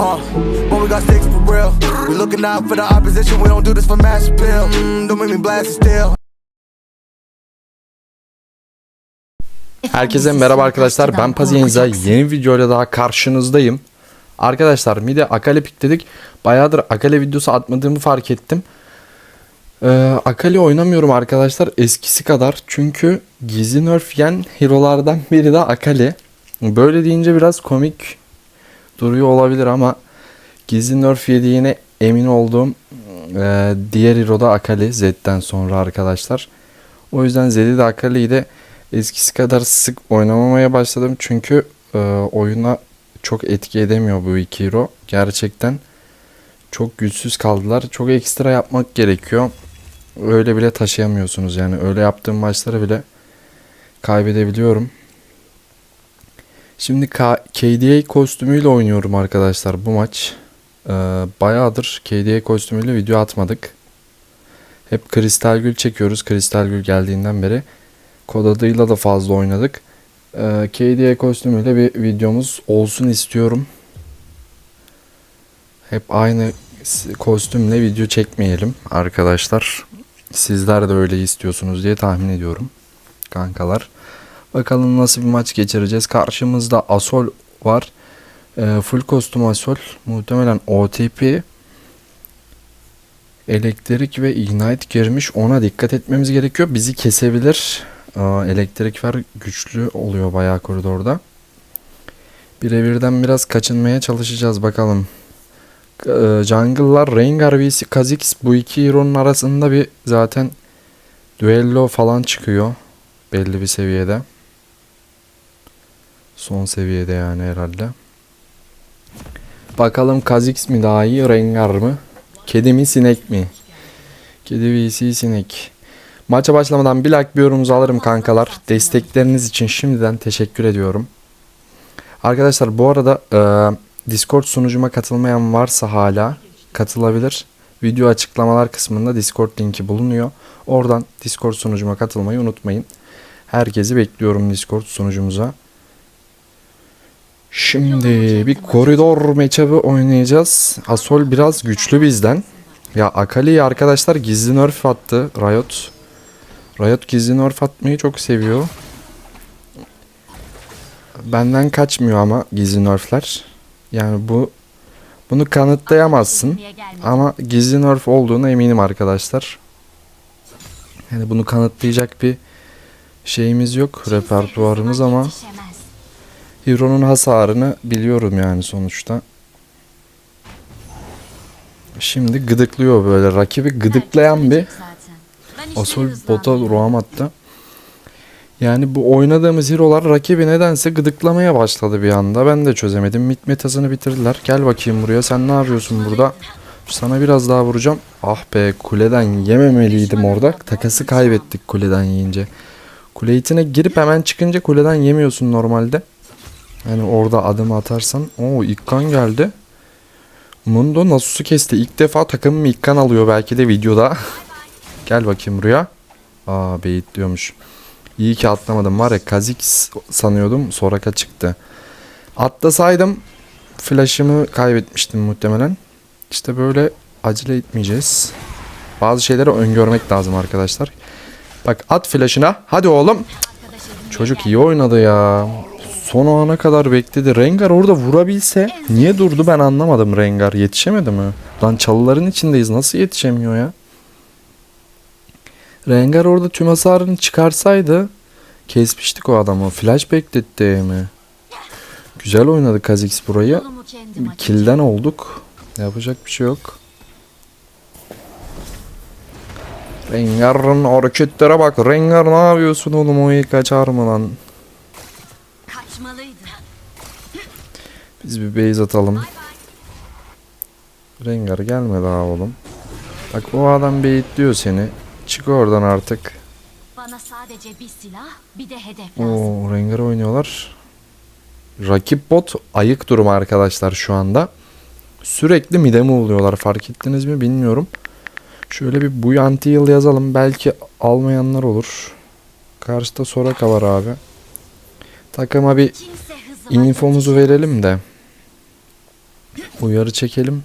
Uh, when we got sticks for real. We looking out for the opposition. We don't do this for mass appeal. Mm, don't make me blast it still. Herkese merhaba arkadaşlar. Ben Pazienza. Yeni videoyla daha karşınızdayım. Arkadaşlar mide Akali pikledik. Bayağıdır Akali videosu atmadığımı fark ettim. Ee, Akali oynamıyorum arkadaşlar eskisi kadar. Çünkü gizli nerf yen hero'lardan biri de Akali. Böyle deyince biraz komik duruyor olabilir ama gizli nerf yediğine emin olduğum e, diğer hero da Akali Zed'den sonra arkadaşlar. O yüzden Zed'i de Akali'yi de eskisi kadar sık oynamamaya başladım. Çünkü e, oyuna çok etki edemiyor bu iki hero. Gerçekten çok güçsüz kaldılar. Çok ekstra yapmak gerekiyor. Öyle bile taşıyamıyorsunuz yani. Öyle yaptığım maçları bile kaybedebiliyorum. Şimdi K- KDA kostümüyle oynuyorum arkadaşlar bu maç. Ee, bayağıdır KDA kostümüyle video atmadık. Hep Kristal Gül çekiyoruz. Kristal Gül geldiğinden beri. Kod adıyla da fazla oynadık. Ee, KDA kostümüyle bir videomuz olsun istiyorum. Hep aynı kostümle video çekmeyelim arkadaşlar. Sizler de öyle istiyorsunuz diye tahmin ediyorum. Kankalar. Bakalım nasıl bir maç geçireceğiz. Karşımızda Asol var. Ee, full kostüm Asol. Muhtemelen OTP. Elektrik ve Ignite girmiş. Ona dikkat etmemiz gerekiyor. Bizi kesebilir. Aa, elektrik ver güçlü oluyor bayağı koridorda. Birebirden biraz kaçınmaya çalışacağız bakalım. Ee, Jungle'lar Rengar vs Kha'Zix bu iki hero'nun arasında bir zaten düello falan çıkıyor. Belli bir seviyede. Son seviyede yani herhalde. Bakalım Kha'Zix mi daha iyi Rengar mı? Kedi mi sinek mi? Kedi vs sinek. Maça başlamadan bir like bir yorumunuzu alırım kankalar. Destekleriniz için şimdiden teşekkür ediyorum. Arkadaşlar bu arada e, Discord sunucuma katılmayan varsa hala katılabilir. Video açıklamalar kısmında Discord linki bulunuyor. Oradan Discord sunucuma katılmayı unutmayın. Herkesi bekliyorum Discord sunucumuza. Şimdi bir koridor matchup'ı oynayacağız. Asol biraz güçlü bizden. Ya Akali'yi arkadaşlar gizli nerf attı Riot. Riot gizli nerf atmayı çok seviyor. Benden kaçmıyor ama gizli nerfler. Yani bu bunu kanıtlayamazsın. Ama gizli nerf olduğuna eminim arkadaşlar. Yani bunu kanıtlayacak bir şeyimiz yok repertuarımız ama Hero'nun hasarını biliyorum yani sonuçta. Şimdi gıdıklıyor böyle rakibi gıdıklayan bir Asol bota roam attı. Yani bu oynadığımız hero'lar rakibi nedense gıdıklamaya başladı bir anda. Ben de çözemedim. Mid metasını bitirdiler. Gel bakayım buraya. Sen ne yapıyorsun burada? Sana biraz daha vuracağım. Ah be kuleden yememeliydim orada. Takası kaybettik kuleden yiyince. Kule itine girip hemen çıkınca kuleden yemiyorsun normalde. Yani orada adım atarsan. Oo ilk geldi. Mundo Nasus'u kesti. İlk defa takımım ilk alıyor belki de videoda. Gel bakayım buraya. Aa beyit diyormuş. İyi ki atlamadım var ya Kha'Zix sanıyordum Soraka çıktı. Atlasaydım flash'ımı kaybetmiştim muhtemelen. İşte böyle acele etmeyeceğiz. Bazı şeyleri öngörmek lazım arkadaşlar. Bak at flash'ına. Hadi oğlum. Çocuk iyi oynadı ya. Son ana kadar bekledi. Rengar orada vurabilse niye durdu ben anlamadım Rengar. Yetişemedi mi? Lan çalıların içindeyiz. Nasıl yetişemiyor ya? Rengar orada tüm hasarını çıkarsaydı kesmiştik o adamı. Flash bekletti mi? Güzel oynadı Kha'Zix burayı. Kilden olduk. Yapacak bir şey yok. Rengar'ın hareketlere bak. Rengar ne yapıyorsun oğlum o iyi kaçar mı lan? Biz bir base atalım. Rengar gelme daha oğlum. Bak o adam beyitliyor seni. Çık oradan artık. Bana sadece bir silah, bir de hedef lazım. Oo Rengar oynuyorlar. Rakip bot ayık durum arkadaşlar şu anda. Sürekli mide mi oluyorlar fark ettiniz mi bilmiyorum. Şöyle bir bu anti yıl yazalım. Belki almayanlar olur. Karşıda Soraka var abi. Takıma bir infomuzu verelim de. Uyarı çekelim.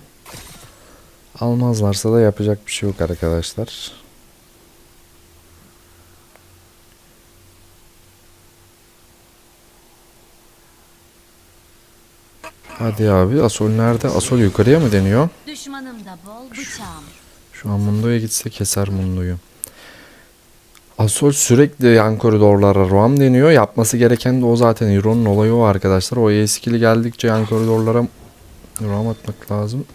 Almazlarsa da yapacak bir şey yok arkadaşlar. Hadi abi Asol nerede? Asol yukarıya mı deniyor? Düşmanım da bol bıçağım. Şu an Mundo'ya gitse keser Mundo'yu. Asol sürekli yan koridorlara Roam deniyor. Yapması gereken de o zaten. Hero'nun olayı o arkadaşlar. O eskili geldikçe yan koridorlara Roam atmak lazım.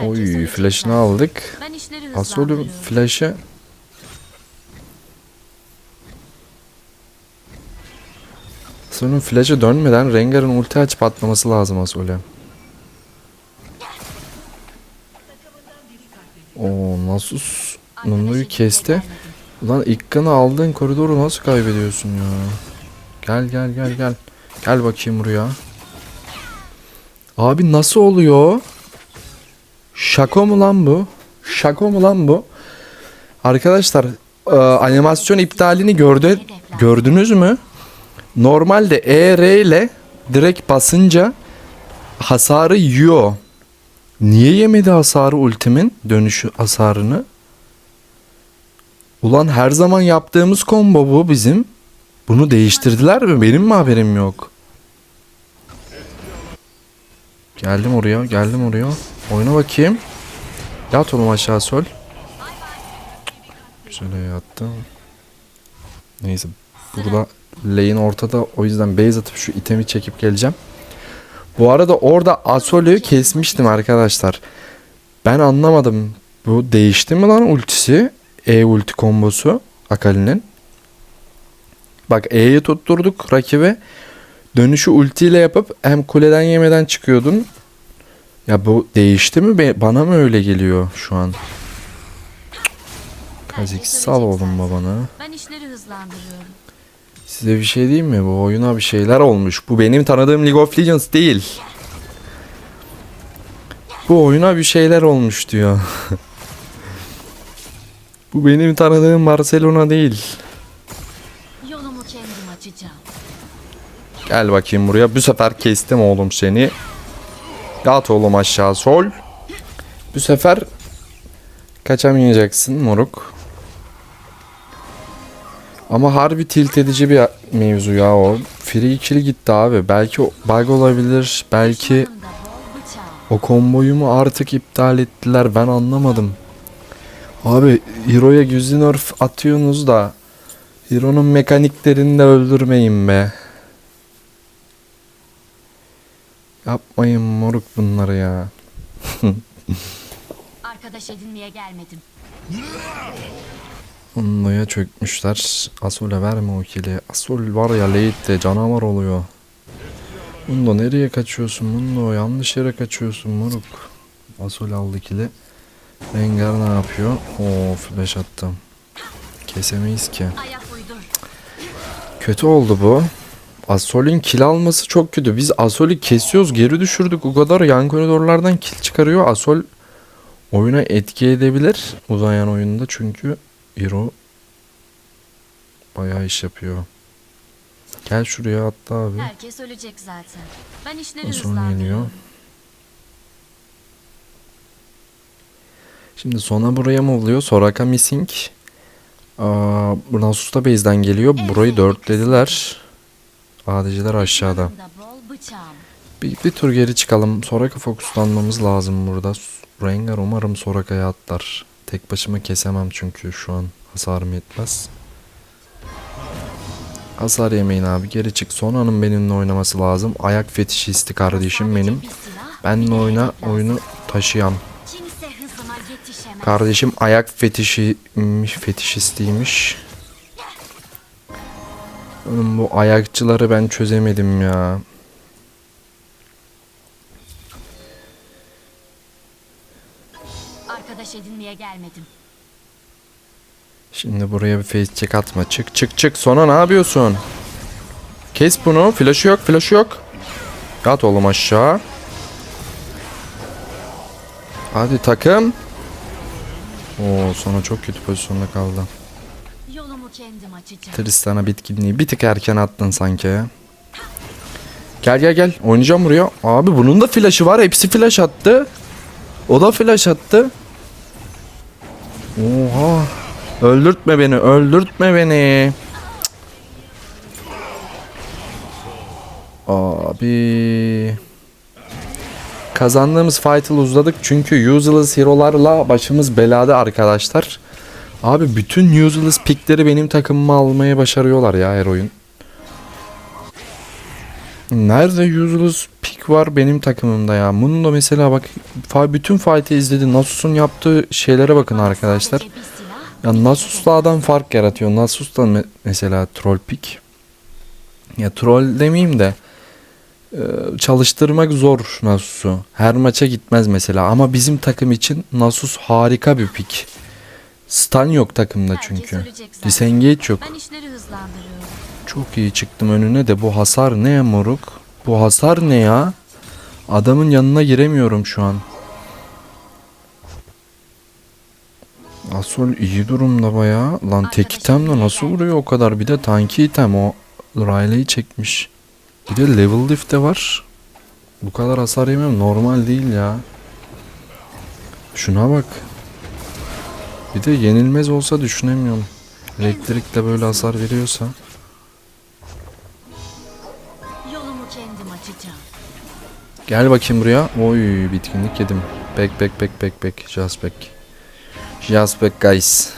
Oy flash'ını aldık. Hızlandırıyorum. flash'ı Asol'ün flash'ı dönmeden Rengar'ın ulti açıp atlaması lazım Asol'e. Oo Nasus Nundu'yu kesti. Ulan ilk kanı aldığın koridoru nasıl kaybediyorsun ya? Gel gel gel gel. Gel bakayım buraya. Abi nasıl oluyor? Şaka mı lan bu? Şaka mı lan bu? Arkadaşlar e, animasyon iptalini gördü, gördünüz mü? Normalde ER ile direkt basınca hasarı yiyor. Niye yemedi hasarı ultimin dönüşü hasarını? Ulan her zaman yaptığımız combo bu bizim. Bunu değiştirdiler mi? Benim mi haberim yok? Geldim oraya, geldim oraya. Oyna bakayım. Yat oğlum aşağı sol. Şöyle yattım. Neyse. Burada lane ortada. O yüzden base atıp şu itemi çekip geleceğim. Bu arada orada Asol'ü kesmiştim arkadaşlar. Ben anlamadım. Bu değişti mi lan ultisi? E ulti kombosu Akali'nin. Bak E'yi tutturduk rakibe. Dönüşü ultiyle yapıp hem kuleden yemeden çıkıyordun. Ya bu değişti mi? Bana mı öyle geliyor şu an? Kazik sal oğlum babanı. Ben işleri hızlandırıyorum. Size bir şey diyeyim mi? Bu oyuna bir şeyler olmuş. Bu benim tanıdığım League of Legends değil. Bu oyuna bir şeyler olmuş diyor. Bu benim tanıdığım Barcelona değil. Gel bakayım buraya. Bu sefer kestim oğlum seni. Yat oğlum aşağı sol. Bu sefer kaçamayacaksın moruk. Ama harbi tilt edici bir mevzu ya o. Free ikili gitti abi. Belki bug olabilir. Belki o komboyu mu artık iptal ettiler ben anlamadım. Abi Hero'ya yüzü nerf atıyorsunuz da Hero'nun mekaniklerini de öldürmeyin be. Yapmayın moruk bunları ya. Arkadaş edinmeye gelmedim. Onluya çökmüşler. Asol'e verme o kili. Asol var ya late'de canavar oluyor. Mundo nereye kaçıyorsun Mundo? Yanlış yere kaçıyorsun moruk. Asol aldı kili. Rengar ne yapıyor? Oo flash attım. Kesemeyiz ki. Kötü oldu bu. Asol'ün kill alması çok kötü. Biz Asol'ü kesiyoruz geri düşürdük. O kadar yan koridorlardan kill çıkarıyor. Asol oyuna etki edebilir uzayan oyunda çünkü Hero bayağı iş yapıyor. Gel şuraya atla abi. Herkes ölecek zaten. Ben işleri hızlandırıyorum. Şimdi sona buraya mı oluyor? Soraka missing. Aa, Nasus da base'den geliyor. Burayı dörtlediler. ADC'ler aşağıda. Bir, bir tur geri çıkalım. Soraka fokuslanmamız lazım burada. Rengar umarım Soraka'ya atlar. Tek başıma kesemem çünkü şu an hasarım yetmez. Hasar yemeyin abi geri çık. Sona'nın benimle oynaması lazım. Ayak fetişisti kardeşim benim. silah, Benle oyna oyunu taşıyan. Kardeşim ayak fetişiymiş, fetişistiymiş. Oğlum bu ayakçıları ben çözemedim ya. Arkadaş edinmeye gelmedim. Şimdi buraya bir face check atma. Çık çık çık. Sona ne yapıyorsun? Kes bunu. Flash'ı yok, flash'ı yok. Yat oğlum aşağı. Hadi takım. Oo sonra çok kötü pozisyonda kaldı. Kendim açacağım. Tristan'a bitkinliği bir tık erken attın sanki. Gel gel gel. Oynayacağım buraya. Abi bunun da flash'ı var. Hepsi flash attı. O da flash attı. Oha. Öldürtme beni. Öldürtme beni. Abi. Kazandığımız fight'ı uzladık çünkü useless hero'larla başımız belada arkadaşlar. Abi bütün useless pickleri benim takımıma almaya başarıyorlar ya her oyun. Nerede useless pick var benim takımımda ya? Mundo mesela bak bütün fight'ı izledi. Nasus'un yaptığı şeylere bakın arkadaşlar. Ya Nasus'la adam fark yaratıyor. Nasus da me- mesela troll pick. Ya troll demeyeyim de e, çalıştırmak zor Nasus'u. Her maça gitmez mesela ama bizim takım için Nasus harika bir pick. Stun yok takımda çünkü. Disengage yok. Ben işleri hızlandırıyorum. Çok iyi çıktım önüne de bu hasar ne ya moruk? Bu hasar ne ya? Adamın yanına giremiyorum şu an. Asol iyi durumda bayağı. Lan tek itemle nasıl vuruyor o kadar? Bir de tanki item o. Riley'i çekmiş. Bir de level lift de var. Bu kadar hasar yemem normal değil ya. Şuna bak. Bir de yenilmez olsa düşünemiyorum. Elektrikle böyle hasar veriyorsa. Yolumu kendim açacağım. Gel bakayım buraya. Oy bitkinlik yedim. Back back back back back. Just back. Just back guys.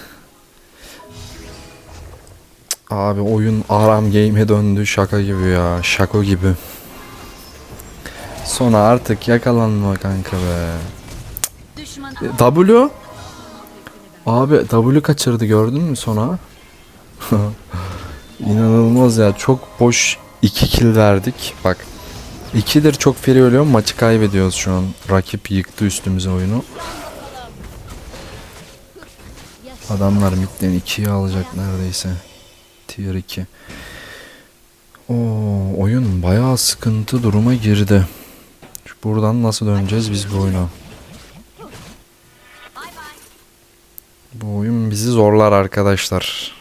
Abi oyun aram game'e döndü. Şaka gibi ya. Şako gibi. Sonra artık yakalanma kanka be. Düşman W. Abi W kaçırdı gördün mü sonra? İnanılmaz ya. Çok boş 2 kill verdik. Bak. 2'dir çok free ölüyorum. Maçı kaybediyoruz şu an. Rakip yıktı üstümüze oyunu. Adamlar midden 2'yi alacak neredeyse. Tier 2. Oo, oyun bayağı sıkıntı duruma girdi. Buradan nasıl döneceğiz biz bu oyuna? Bu oyun bizi zorlar arkadaşlar.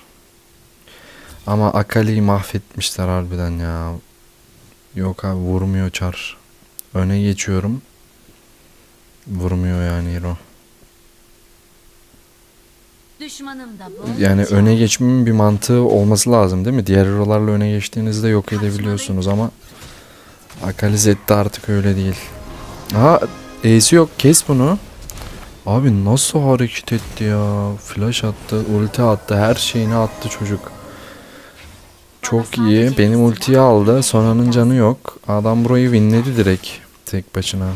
Ama Akali'yi mahvetmişler harbiden ya. Yok abi vurmuyor çar. Öne geçiyorum. Vurmuyor yani hero. düşmanım da bu. Yani öne geçmemin bir mantığı olması lazım değil mi? Diğer hero'larla öne geçtiğinizde yok edebiliyorsunuz ama Akali Zed'de artık öyle değil. Aha E'si yok kes bunu. Abi nasıl hareket etti ya? Flash attı, ulti attı, her şeyini attı çocuk. Çok iyi. Benim ultiyi aldı. Sonanın canı yok. Adam burayı winledi direkt. Tek başına.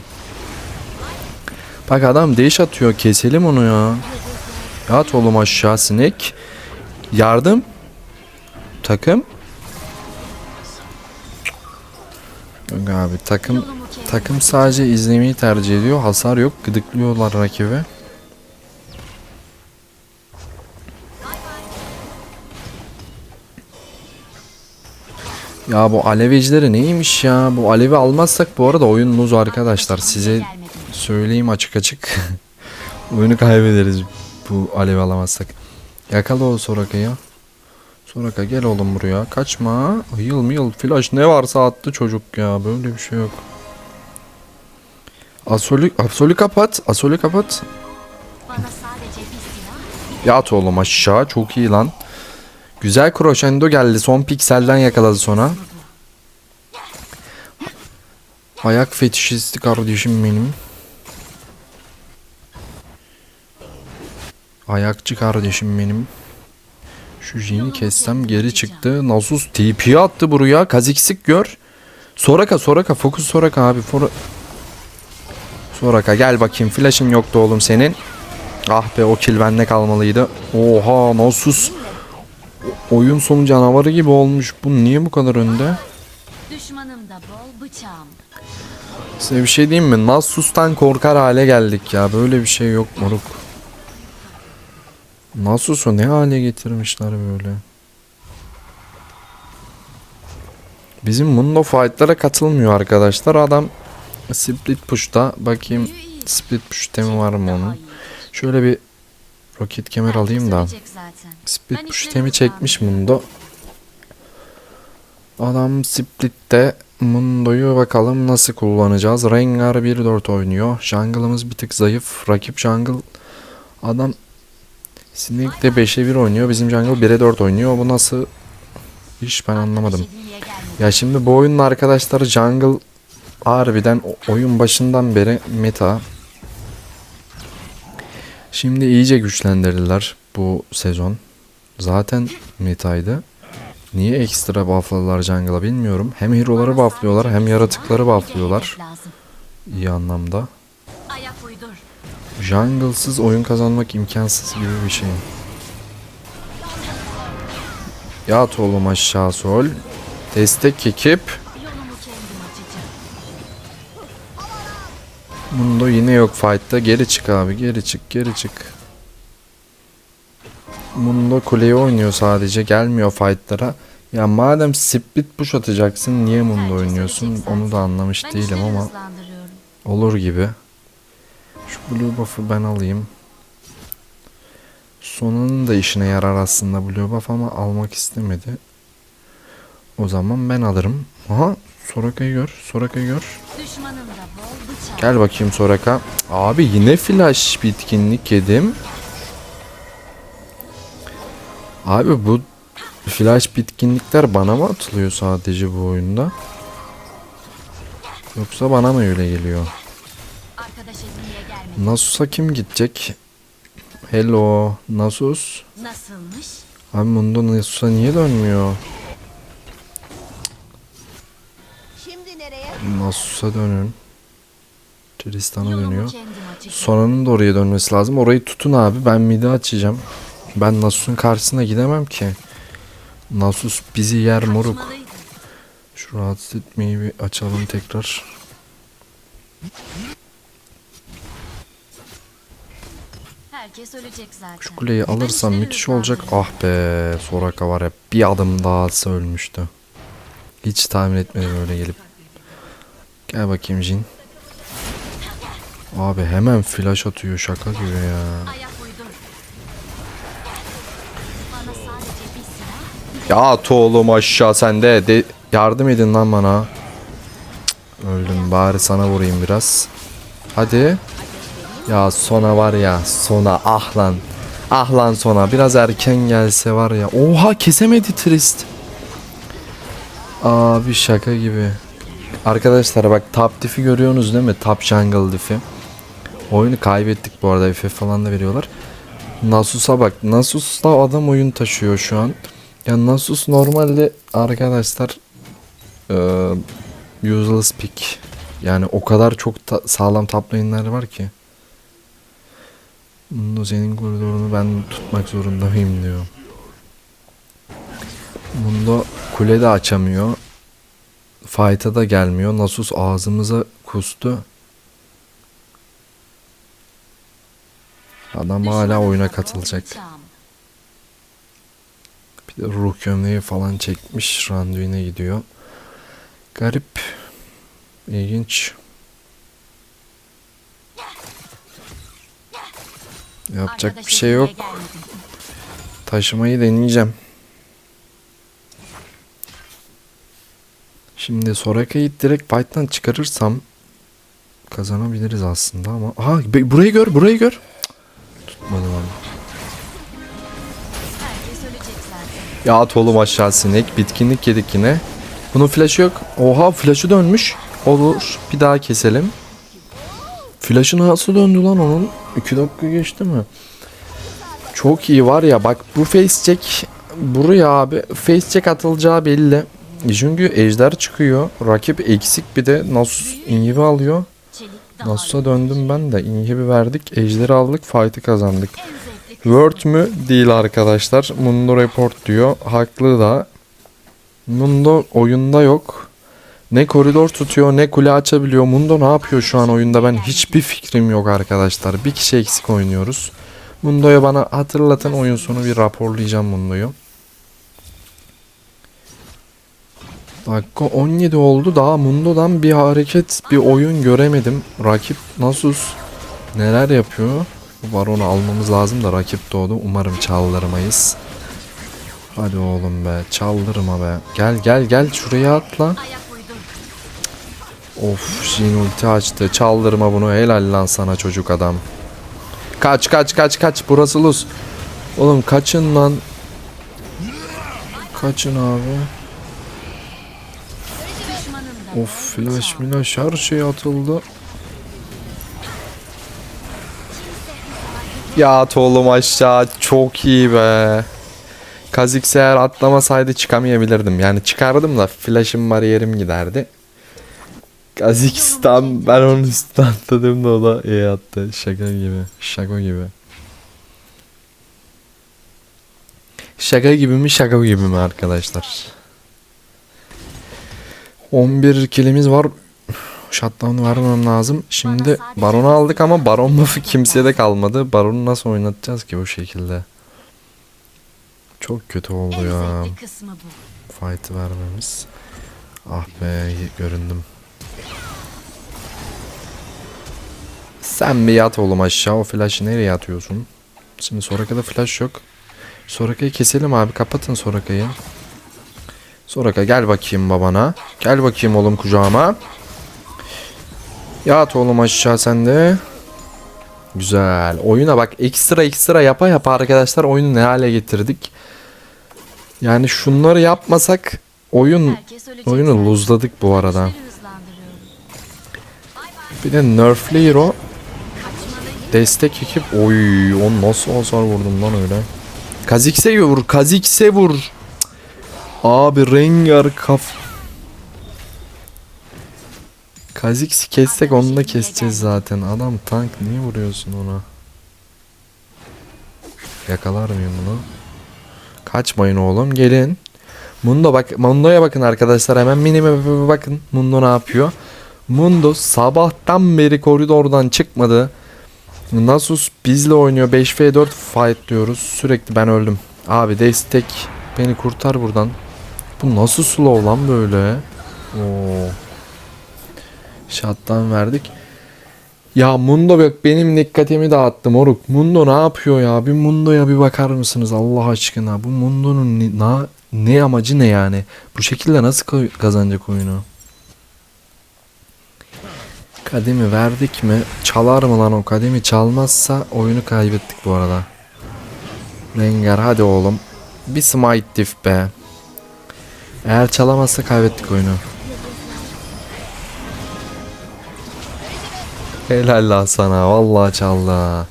Bak adam değiş atıyor. Keselim onu ya. Yat oğlum aşağı sinek. Yardım. Takım. Yok abi takım takım sadece izlemeyi tercih ediyor. Hasar yok. Gıdıklıyorlar rakibi. Ya bu alevecileri neymiş ya? Bu alevi almazsak bu arada oyun arkadaşlar. Size söyleyeyim açık açık. Oyunu kaybederiz bu alev alamazsak. Yakala o Soraka'yı. Soraka gel oğlum buraya. Kaçma. Yıl mı yıl flash ne varsa attı çocuk ya. Böyle bir şey yok. Asolü, Asolü kapat. Asolü kapat. Yat oğlum aşağı. Çok iyi lan. Güzel kroşendo geldi. Son pikselden yakaladı sonra. Ayak fetişisti kardeşim benim. Ayakçı kardeşim benim. Şu jini kessem geri çıktı. Nasus TP attı buraya. Kaziksik gör. Soraka Soraka fokus Soraka abi. For Soraka gel bakayım. Flash'ın yoktu oğlum senin. Ah be o kill bende kalmalıydı. Oha Nasus. Oyun sonu canavarı gibi olmuş. Bu niye bu kadar önde? düşmanım da bol bıçağım. Size bir şey diyeyim mi? Nasus'tan korkar hale geldik ya. Böyle bir şey yok moruk. Nasus'u ne hale getirmişler böyle. Bizim Mundo fight'lara katılmıyor arkadaşlar. Adam split push'ta. Bakayım split push temi var mı onun? Şöyle bir roket kemer alayım da. Split push temi çekmiş Mundo. Adam split'te Mundo'yu bakalım nasıl kullanacağız. Rengar 1-4 oynuyor. Jungle'ımız bir tık zayıf. Rakip jungle adam Sinek de 5'e 1 oynuyor. Bizim jungle 1'e 4 oynuyor. Bu nasıl iş ben anlamadım. Ya şimdi bu oyunun arkadaşlar jungle harbiden oyun başından beri meta. Şimdi iyice güçlendirdiler bu sezon. Zaten metaydı. Niye ekstra buffladılar jungle'a bilmiyorum. Hem hero'ları bufflıyorlar hem yaratıkları bufflıyorlar. İyi anlamda. Jungle'sız oyun kazanmak imkansız gibi bir şey. Yat oğlum aşağı sol. Destek ekip. Mundo yine yok fight'ta. Geri çık abi. Geri çık. Geri çık. Mundo kuleyi oynuyor sadece. Gelmiyor fight'lara. Ya madem split push atacaksın niye Mundo oynuyorsun? Onu da anlamış Ben değilim ama olur gibi. Şu blue buff'ı ben alayım. Sonunun da işine yarar aslında blue buff ama almak istemedi. O zaman ben alırım. Aha Soraka'yı gör. Soraka'yı gör. Bıçak. Gel bakayım Soraka. Abi yine flash bitkinlik yedim. Abi bu flash bitkinlikler bana mı atılıyor sadece bu oyunda? Yoksa bana mı öyle geliyor? Nasus'a kim gidecek? Hello Nasus. Nasılmış? Abi Mundo Nasus'a niye dönmüyor? Nasus'a dönün. Tristan'a dönüyor. Sonanın da oraya dönmesi lazım. Orayı tutun abi. Ben midi açacağım. Ben Nasus'un karşısına gidemem ki. Nasus bizi yer moruk. Şu rahatsız etmeyi bir açalım tekrar. Şu kuleyi alırsam müthiş olacak. Ah be Soraka var ya bir adım daha atsa ölmüştü. Hiç tahmin etmedim öyle gelip. Gel bakayım Jin. Abi hemen flash atıyor şaka gibi ya. Ya at oğlum aşağı sende. De yardım edin lan bana. Cık, Öldüm bari sana vurayım biraz. Hadi. Ya sona var ya sona ah lan. Ah lan sona biraz erken gelse var ya. Oha kesemedi Trist. Abi şaka gibi. Arkadaşlar bak top diff'i görüyorsunuz değil mi? Top jungle diff'i. Oyunu kaybettik bu arada FF falan da veriyorlar. Nasus'a bak. Nasus'la adam oyun taşıyor şu an. Ya Nasus normalde arkadaşlar eee useless pick. Yani o kadar çok ta- sağlam top var ki. Mundo senin koridorunu ben tutmak zorunda mıyım diyor. Mundo kule de açamıyor. Fight'a da gelmiyor. Nasus ağzımıza kustu. Adam hala oyuna katılacak. Bir de ruh gömleği falan çekmiş. Randuin'e gidiyor. Garip. İlginç. Yapacak bir şey yok. Taşımayı deneyeceğim. Şimdi Soraka'yı direkt fight'tan çıkarırsam kazanabiliriz aslında ama aha burayı gör burayı gör Ölecek zaten. Ya at oğlum aşağı sinek. Bitkinlik yedik yine. Bunun flash'ı yok. Oha flash'ı dönmüş. Olur. Bir daha keselim. Flash'ı nasıl döndü lan onun? 2 dakika geçti mi? Çok iyi var ya bak bu face check buraya abi face check atılacağı belli. Çünkü ejder çıkıyor. Rakip eksik bir de Nasus inhibi alıyor. Nasus'a döndüm ben de. inhibi verdik. Ejderi aldık. Fight'ı kazandık. Word mü? Değil arkadaşlar. Mundo Report diyor. Haklı da. Mundo oyunda yok. Ne koridor tutuyor ne kule açabiliyor. Mundo ne yapıyor şu an oyunda ben hiçbir fikrim yok arkadaşlar. Bir kişi eksik oynuyoruz. Mundo'ya bana hatırlatın oyun sonu bir raporlayacağım Mundo'yu. Dakika 17 oldu daha Mundo'dan bir hareket bir oyun göremedim. Rakip Nasus neler yapıyor? Bu baronu almamız lazım da rakip doğdu. Umarım çaldırmayız. Hadi oğlum be çaldırma be. Gel gel gel şuraya atla. Of Jin ulti açtı. Çaldırma bunu. Helal lan sana çocuk adam. Kaç kaç kaç kaç. Burası Luz. Oğlum kaçın lan. Kaçın abi. Of flash milaş her şey atıldı. Ya at oğlum aşağı çok iyi be. Kazix eğer atlamasaydı çıkamayabilirdim. Yani çıkardım da flash'ım bariyerim giderdi. Kazix'tan ben onun üstüne atladım da o da iyi attı. Şaka gibi. Şaka gibi. Şaka gibi mi şaka gibi mi arkadaşlar? 11 kilimiz var. Shutdown vermem lazım. Şimdi Baron'u aldık ama Baron buff'ı kimseye de kalmadı. Baron'u nasıl oynatacağız ki bu şekilde? Çok kötü oldu ya. Fight'ı vermemiz. Ah be göründüm. Sen bir yat oğlum aşağı. O flash'ı nereye atıyorsun? Şimdi Soraka'da flash yok. Soraka'yı keselim abi. Kapatın Soraka'yı. Soraka gel bakayım babana. Gel bakayım oğlum kucağıma. Yat oğlum aşağı sen de. Güzel. Oyuna bak ekstra ekstra yapa yapa arkadaşlar oyunu ne hale getirdik. Yani şunları yapmasak oyun oyunu luzladık bu arada. Bir de nerfli hero destek ekip oy on nasıl hasar vurdum lan öyle. Kazix'e vur, Kazix'e vur. Abi Rengar kaf. Kazix'i kessek onu da keseceğiz zaten. Adam tank niye vuruyorsun ona? Yakalar mıyım bunu? Kaçmayın oğlum gelin. Mundo bak Mundo'ya bakın arkadaşlar hemen bir bakın. Mundo ne yapıyor? Mundo sabahtan beri koridordan çıkmadı. Nasus bizle oynuyor. 5v4 fight diyoruz. Sürekli ben öldüm. Abi destek beni kurtar buradan. Bu nasıl slow lan böyle? Oo. Shot'tan verdik. Ya Mundo bak benim dikkatimi dağıttı moruk. Mundo ne yapıyor ya? Bir Mundo'ya bir bakar mısınız Allah aşkına? Bu Mundo'nun ne, na- ne amacı ne yani? Bu şekilde nasıl ka- kazanacak oyunu? Kademi verdik mi? Çalar mı lan o kademi? Çalmazsa oyunu kaybettik bu arada. Rengar hadi oğlum. Bir smite diff be. Eğer çalamazsa kaybettik oyunu. Helal lan sana. Vallahi çaldı. ha.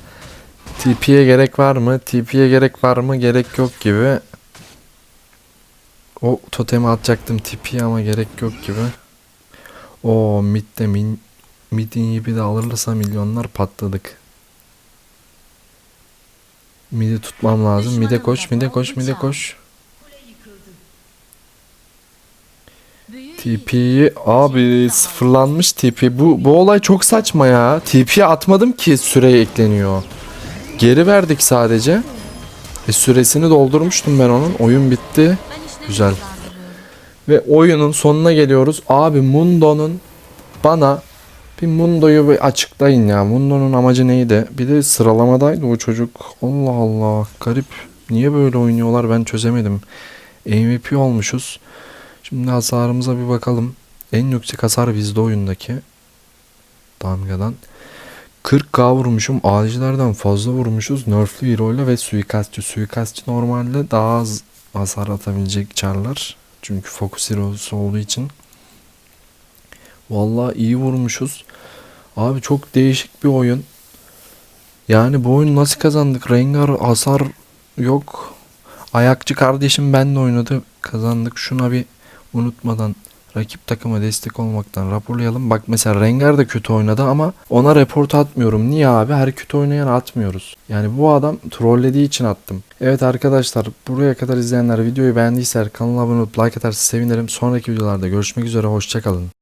TP'ye gerek var mı? TP'ye gerek var mı? Gerek yok gibi. O totemi atacaktım TP'ye ama gerek yok gibi. O midde min midin gibi de alırsa milyonlar patladık. Midi tutmam lazım. Mide koş, mide koş, mide koş. TP'yi abi sıfırlanmış TP. Bu bu olay çok saçma ya. TP'ye atmadım ki süre ekleniyor. Geri verdik sadece. E süresini doldurmuştum ben onun. Oyun bitti. Güzel. Ve oyunun sonuna geliyoruz. Abi Mundo'nun bana bir Mundo'yu bir açıklayın ya. Mundo'nun amacı neydi? Bir de sıralamadaydı o çocuk. Allah Allah. Garip. Niye böyle oynuyorlar ben çözemedim. MVP olmuşuz. Şimdi hasarımıza bir bakalım. En yüksek hasar bizde oyundaki. Damgadan. 40k vurmuşum. Ağacılardan fazla vurmuşuz. Nerfli hero ile ve suikastçı. Suikastçı normalde daha az hasar atabilecek çarlar. Çünkü Focus Hero'su olduğu için. Vallahi iyi vurmuşuz. Abi çok değişik bir oyun. Yani bu oyunu nasıl kazandık? Rengar hasar yok. Ayakçı kardeşim benle oynadı. Kazandık. Şuna bir unutmadan rakip takıma destek olmaktan raporlayalım. Bak mesela Rengar da kötü oynadı ama ona report atmıyorum. Niye abi? Her kötü oynayan atmıyoruz. Yani bu adam trollediği için attım. Evet arkadaşlar buraya kadar izleyenler videoyu beğendiyse kanala abone olup like atarsa sevinirim. Sonraki videolarda görüşmek üzere. Hoşçakalın.